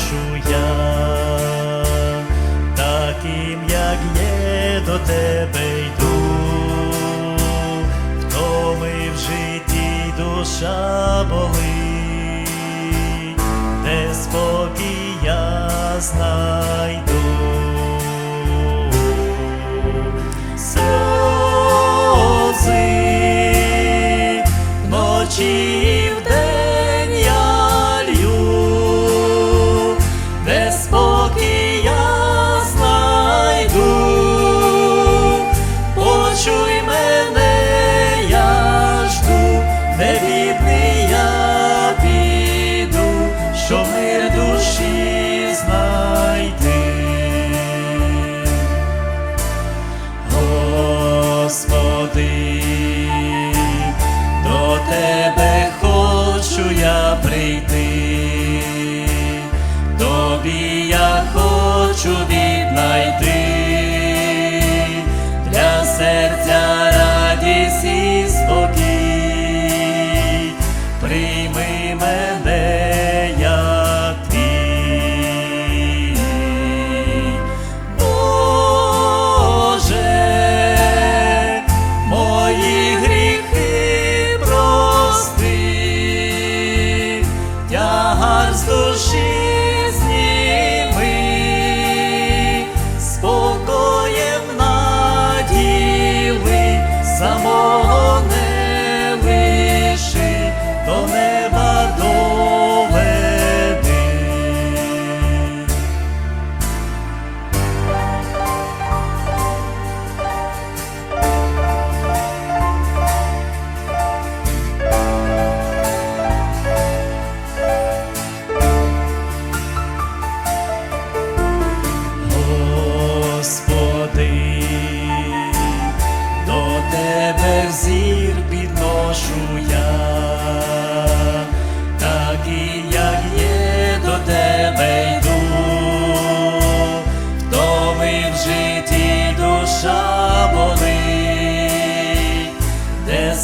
бачу я, таким, як є, до тебе йду, хто ми в житті душа болить, де спокій я знайду.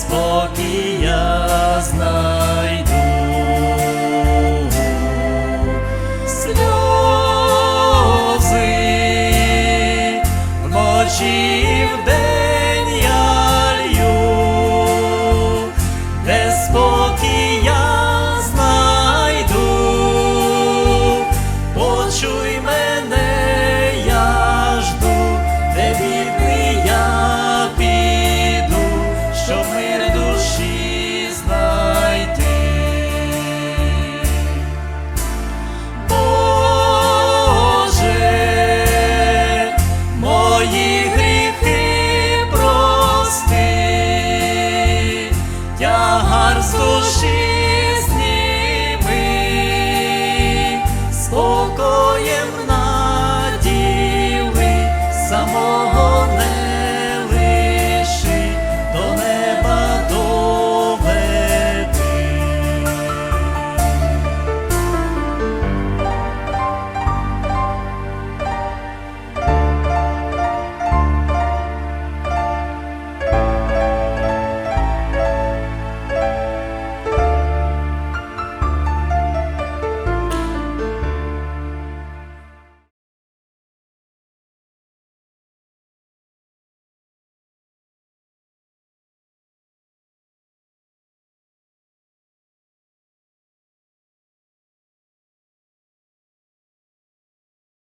спокій